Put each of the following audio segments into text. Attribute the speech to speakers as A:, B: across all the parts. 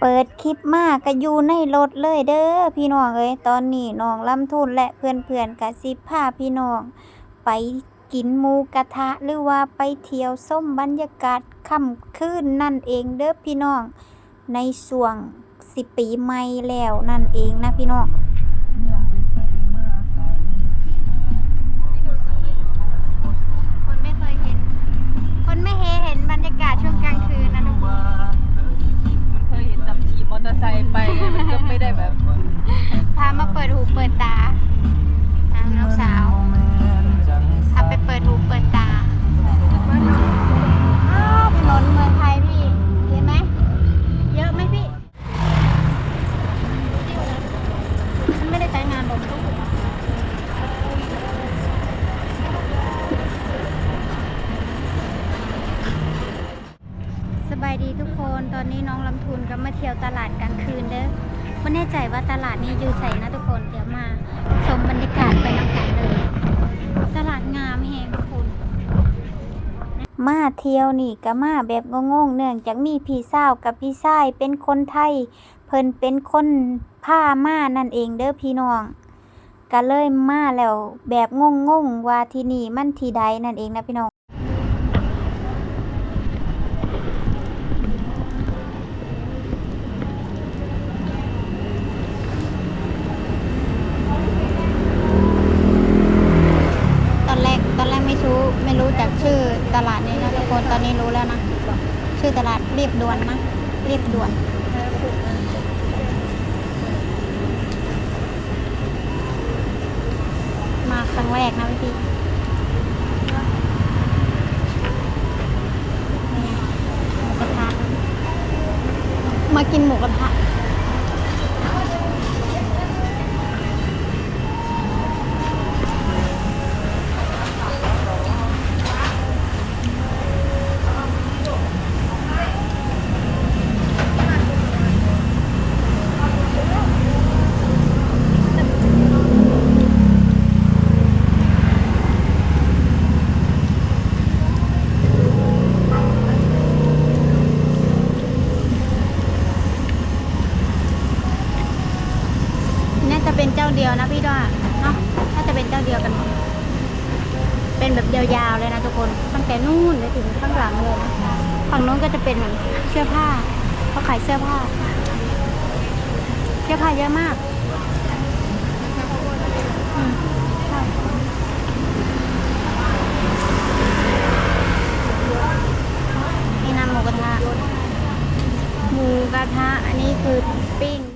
A: เปิดคลิปมากก็อยู่ในรถเลยเด้อพี่น้องเอ้ยตอนนี้น้องลำทุนและเพื่อนๆก็สิพาพี่น้อง ไปกินหมูกระทะหรือว่าไปเที่ยวส้มบรรยากาศค่ำคืนนั่นเองเด้อพี่น้อง ในช่วงสิปีใหม่แล้วนั่นเองนะพี่น้อง มา
B: เที่
A: ยวนี่ก็มาแบบงงๆเนื่องจากมีพี่สาวกับพี่ชายเป็นคนไทย เพิ่นเป็นคนพามานั่นเองเด้อพี่น้องก็เลยมาแล้วแบบงงๆว่าที่นี่มันที่ใดนั่นเองนะพี่น้อง ตอนแรกตอนแรกไม่ จักชื่อตลาดนี้นะทุกคนตอนนี้รู้แล้วนะ ชื่อตลาดเรียบด่วนนะเรียบด่วนมาครั้งแรกนะพี่มากินหมูกระทะ น่าจะเป็นเจ้าเดียวนะพี่ด้าเนาะน่าจะเป็นเจ้าเดียวกันหมดเป็นแบบยาวๆเลยนะทุกคน ตั้ง แต่นู่นไปถึงข้างหลังเลยนะฝั่งนู้นก็จะเป็นเสื้อผ้าเขาขายเสื้อผ้า เสื้อผ้าเยอะมากมีน้ำหมูกระทะหมูกระทะอันนี้คือปิ้ง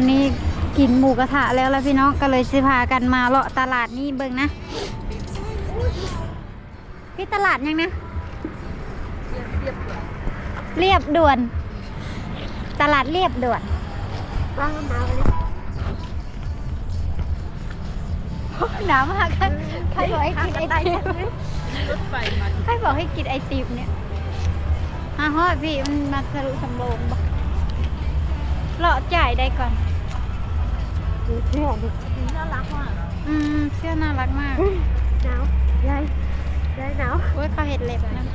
A: อนนี้กินหมูกระทะแล้วแล้วพี่น้องก็เลยสิพากันมาเลาะตลาดนี่เบิ่งนะพี่ตลาดยังนะ
B: เรียบเรียบเลย
A: เรียบด่วน ตลาดเรียบด่วน
B: ว้าวหนาวเลย
A: หนาวมากค่ะใครบอกให้กินไอติม
B: รถไฟมา
A: ใครบอกให้กินไอติมเนี่ยฮะฮอดพี่มันมาทะลุสำโรงปะเลาะจ่ายได้ก่อน
B: ดูเสื้อดิน่ารักมาก
A: อืมเสื้อน่ารักมาก
B: หนาวยายยายหนาว
A: โอ้ยเขาเห็ดเล็บนะ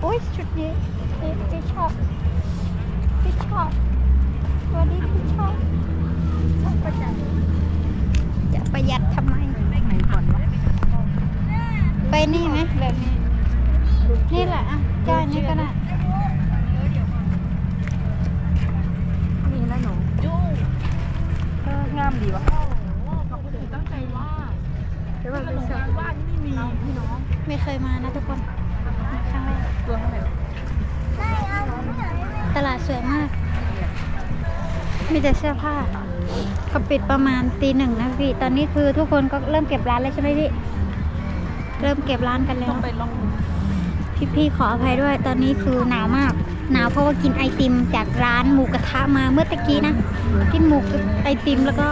A: โอ้ยชุดนี้พี่พี่ชอบพี่ชอบตัวนี้พี่ชอบชอบประหยัดจะประหยัดทำไม
B: ไปไหนก่อนวะ
A: ไปนี่ไหมแบบนี้ นี่แหละอะจานนี้ก็ได้
B: มีแล้วหนูจู้เอองามดีวะขอบคุณตั้งใจว่าเดี๋ยวมันเป็นเสื้อบ้านไม่มีพี่น้อง
A: ไม่เคยมานะทุกคนครั้งแรก
B: ตัวเท่าไหร่
A: ตลาดสวยมาก มีแต่เสื้อผ้าเขาปิดประมาณตีหนึ่งนะพี่ ตอนนี้คือทุกคนก็เริ่มเก็บร้านแล้วใช่ไหมพี่ เริ่มเก็บร้านกันแล้
B: ต้อ
A: ว
B: งไปลอง
A: พี่ๆขออภัยด้วย ตอนนี้คือหนาวมาก หนาวเพราะว่ากินไอติมจากร้านหมูกระทะมาเมื่อตะกี้นะ กินหมูกับไอติมแล้วก็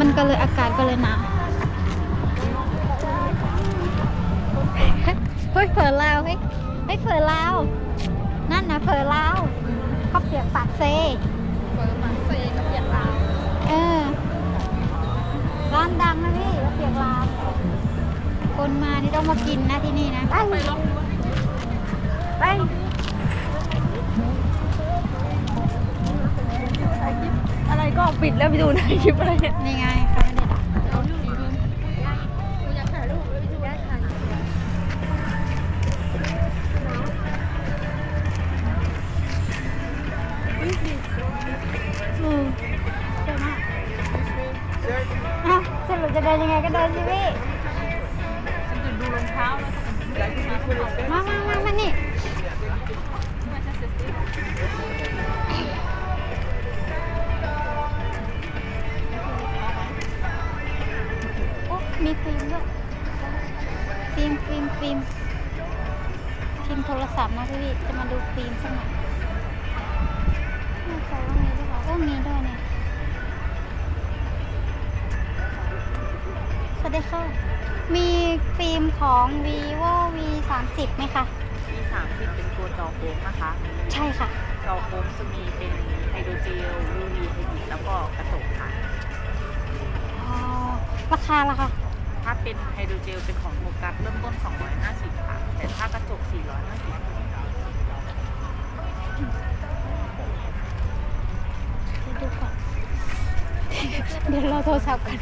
A: มันก็เลยอากาศก็เลยหนาว เฮ้ยเผลอลาวเฮ้ยเฮ้ยเผลอลาว นั่นนะเผลอลาวข้าวเปียกปากเซ คนมานี่ต้องมากินนะที่นี่นะ
B: ไปลองดู
A: ไป
B: อะไรก็ปิดแล้วไปดูในคลิปอะไรเนี่ย
A: นี่ไงค่ะเด็ดอะ
B: เอาอยู่อยู่ดูอยากถ่ายรูปเลยอยากถ่าย
A: อืมเจ๋งมากอ้าวสรุปจะเดินยังไงก็เดินสิพี่
B: มีคนเดิน
A: มามามามานี่โอ้มีฟิล์มด้วยฟิล์มฟิล์มฟิล์มฟิล์มโทรศัพท์นะพี่จะมาดูฟิล์มสักหน่อยไม่ใจว่ามีหรือเปล่าก็มีด้วยเนี่ยสวัสดีค่ะ มีฟิล์มของ vivo v 3 0ไหมคะ
C: มีสามสิบเป็นตัวจอโค้งนะคะ
A: ใช่ค่ะ
C: จอโค้งจะมีเป็นไฮโดรเจล UV ไฮบริดแล้วก็กระจกค่ะ
A: อ๋อ ราคาล่ะคะ
C: ถ้าเป็นไฮโดรเจลเป็นของโฟกัสเริ่มต้น 250 ค่ะ แต่ถ้ากระจก 450
A: เดี๋ยวดูก่อน เดี๋ยวเราโทรศัพท์กัน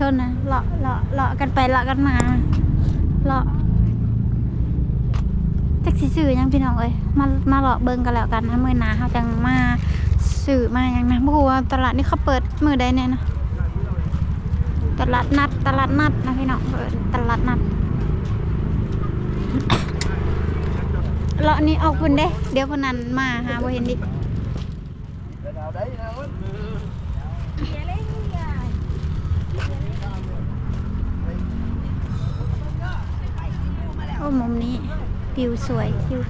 A: ชนนะเลาะเลาะเลาะกันไปเลาะกันมาเลาะจักสิสื่อยังพี่น้องเอ้ยมามาเลาะเบิ่งกันแล้วกันนะมือหนาเฮาจังมาสื่อมาหยังนะบ่ฮู้ว่าตลาดนี้เขาเปิดมือใดแน่นะตลาดนัดตลาดนัดนะพี่น้องเออตลาดนัดเลาะนี้ออกพุ่นเด้ เดี๋ยวพนนั้นมาหาบ่เห็นดิ โอ้มุมนี้วิวสวยวิว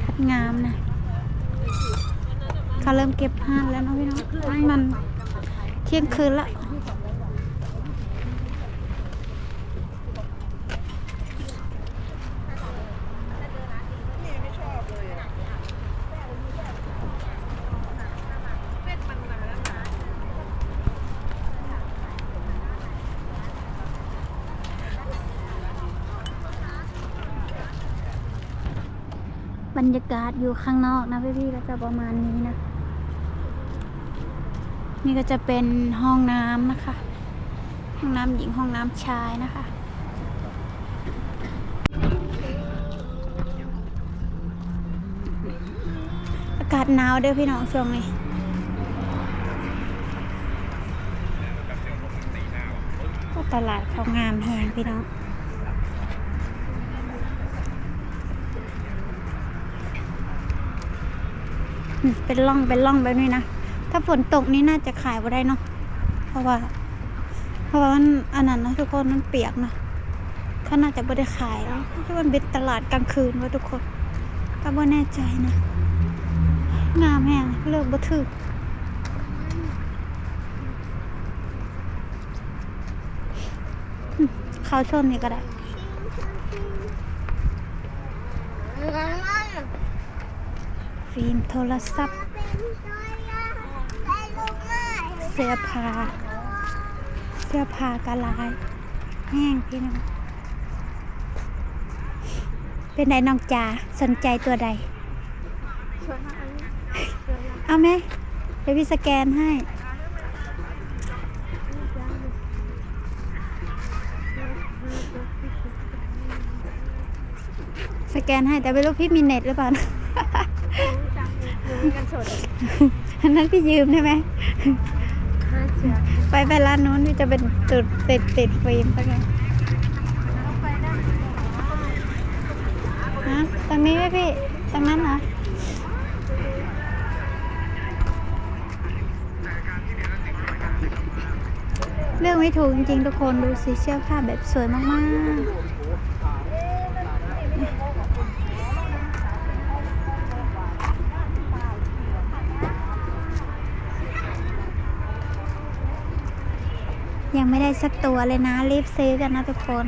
A: ทัดงามนะเขาเริ่มเก็บผ้านแล้วเนาะพี่น้องทั้งมันเที่ยงคืนละ รรยากาศอยู่ข้างนอกนะพี่ๆก็จะประมาณนี้นะ นี่ก็จะเป็นห้องน้ำนะคะ ห้องน้ำหญิงห้องน้ำชายนะคะอากาศหนาวเด้อพี่น้องช่วงนี้ตลาดเขางามแหงพี่น้อง เป็นร่องเป็นร่องแบบนี้นะ ถ้าฝนตกนี่น่าจะขายบ่ได้เนาะ เพราะว่า เพราะว่ามันอันนั้นนะทุกคนมันเปียกนะเขาน่าจะบ่ได้ขายแล้วที่มันเป็นตลาดกลางคืนวะทุกคน ก็บ่แน่ใจนะงามแห้งเลิกบ่ถึกอืมเขาชนนี่ก็ได้ ฟิล์มโทรศัพท์ เสื้อผ้า เสื้อผ้ากะลาย แห้งพี่น้อง เป็นไดน้องจ๋าสนใจตัวใด เอาไหมเดี๋ยวพี่สแกนให้สแกนให้แต่ไม่รู้พี่มีเน็ตหรือเปล่านะ อันนั้นพี่ยืมได้ไหมไปไปร้านนู้นพี่จะเป็นจุดติดติดฟิล์มสักอย่างฮะตรงนี้ไหมพี่ตรงนั้นเหรอเรื่องไม่ถูกจริงๆทุกคนดูสิเสื้อผ้าแบบสวยมากๆ ไม่ได้สักตัวเลยนะ รีบซื้อกันนะทุกคน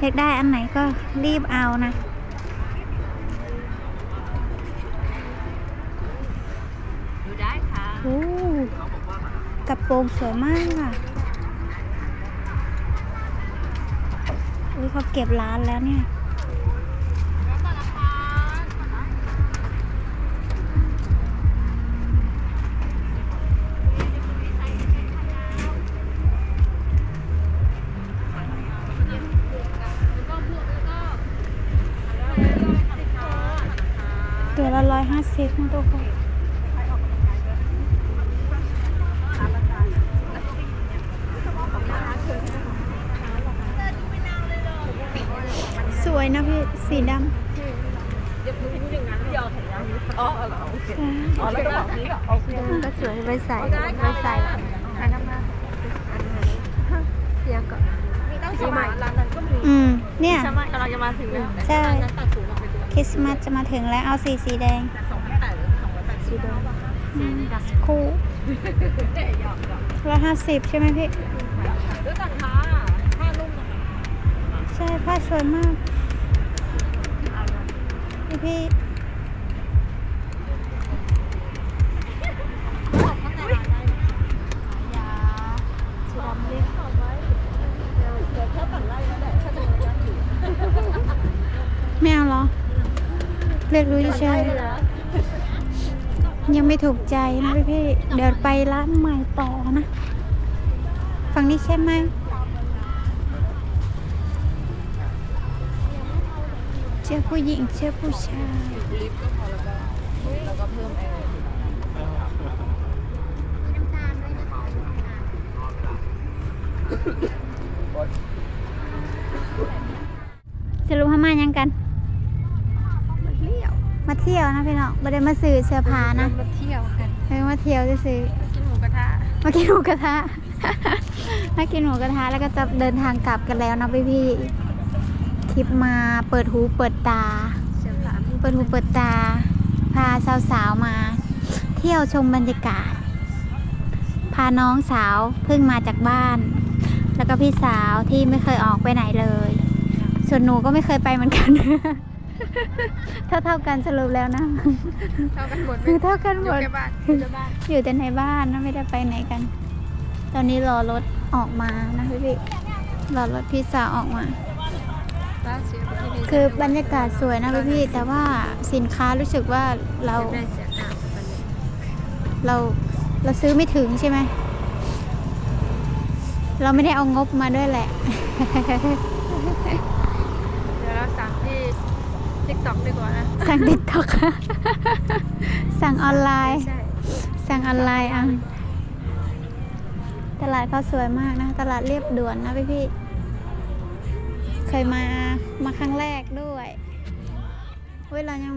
A: อยากได้อันไหนก็รีบเอานะ
C: ดูได้ค่ะ
A: โอ้กระโปรงสวยมากอะอุ้ยเขาเก็บร้านแล้วเนี่ย ตัวละร้อยห้าสิบนะทุกคนสวยนะพี่ สีดำ
C: อ๋อเหรอโอเค
A: ใช่
C: อ๋อแล้วก็บอกนี้ก็โอเค
A: ก็สวยไว้ใส่ไว้ใส่
B: มี ตั้งสมัยร้านนั้นก็มี
A: อืม เนี่ย
B: ใช่ไหมกำลังจะมาถึงแล้ว
A: ใช่
B: ร้านนั้นตัดสูงออกไปด้วย
A: คริสต์มาสจะมาถึงแล้วเอาสีสีแดง
B: สองพันแปดหรือสองร้อยแปดสิบ
A: อืมคู่ร้อยห้าสิบใช่ไหมพี่
B: ด้วยกันค่ะผ้านุ่มนะคะ
A: ใช่ผ้าสวยมากพี่พี่
B: ข้างในร้านได้ยาสีดำเล็กเอาไว้เดี๋ยวเดี๋ยวแค่ปั่นไล่แล้วแหละถ้าจะมีร้านอยู่
A: ไม่เอาเหรอ เลือกรู้เฉยๆยังไม่ถูกใจนะพี่พี่เดี๋ยวไปร้านใหม่ต่อนะ ฝั่งนี้ใช่ไหมเชื่อผู้หญิงเชื่อผู้ชาย
B: ลิฟต์ก็พอแล้วก็แล้วก็เพิ่มแอร์
A: น้ำตาลด้วยนะคะสรุปทำมายังกัน
B: มาเที่ยว
A: มาเที่ยวนะพี่น้องไม่ได้มาซื้อเสื้อผ้านะ
B: มาเที่ยวกัน
A: เออมาเที่ยวจะซื้อ
B: กินหมูกระทะ
A: มากินหมูกระทะมากินหมูกระทะแล้วก็จะเดินทางกลับกันแล้วนะพี่พี่ๆทริปมาเปิดหูเปิดตา
B: เสียผา
A: เปิดหูเปิดตา พาสาวๆมา เที่ยวชมบรรยากาศ พาน้องสาวเพิ่งมาจากบ้าน แล้วก็พี่สาวที่ไม่เคยออกไปไหนเลย ส่วนหนูก็ไม่เคยไปเหมือนกัน เท่าเท่าๆกันสรุปแล้วนะ
B: เท่ากันหมด
A: คือเท่ากันหมด
B: แค่บ้านอยู่แต่บ้าน
A: อยู่แต่ในบ้านนะไม่ได้ไปไหนกัน ตอนนี้รอรถออกมานะพี่พี่รอรถพี่สาวออกมา
B: บ้านเสียไปที่นี่
A: คือบรรยากาศสวยนะพี่พี่แต่ว่าสินค้ารู้สึกว่าเรา
B: ได้เสียหน้าไปเลย
A: เราเราซื้อไม่ถึงใช่ไหม เราไม่ได้เอางบมาด้วยแหละ
B: เดี๋ยวเราสั่งที่ ติ๊กต็อกดีกว่านะ
A: สั่งติ๊กต็อกสั่งออนไลน์
B: ใช่
A: สั่งออนไลน์อะ ตลาดเขาสวยมากนะ ตลาดเรียบด่วนนะพี่พี่ๆเคยมา มาครั้งแรกด้วยเว้ยเรายัง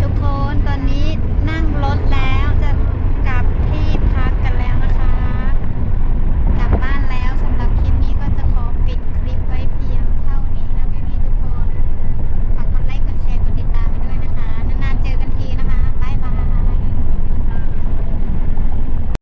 A: ทุกคนตอนนี้นั่งรถแล้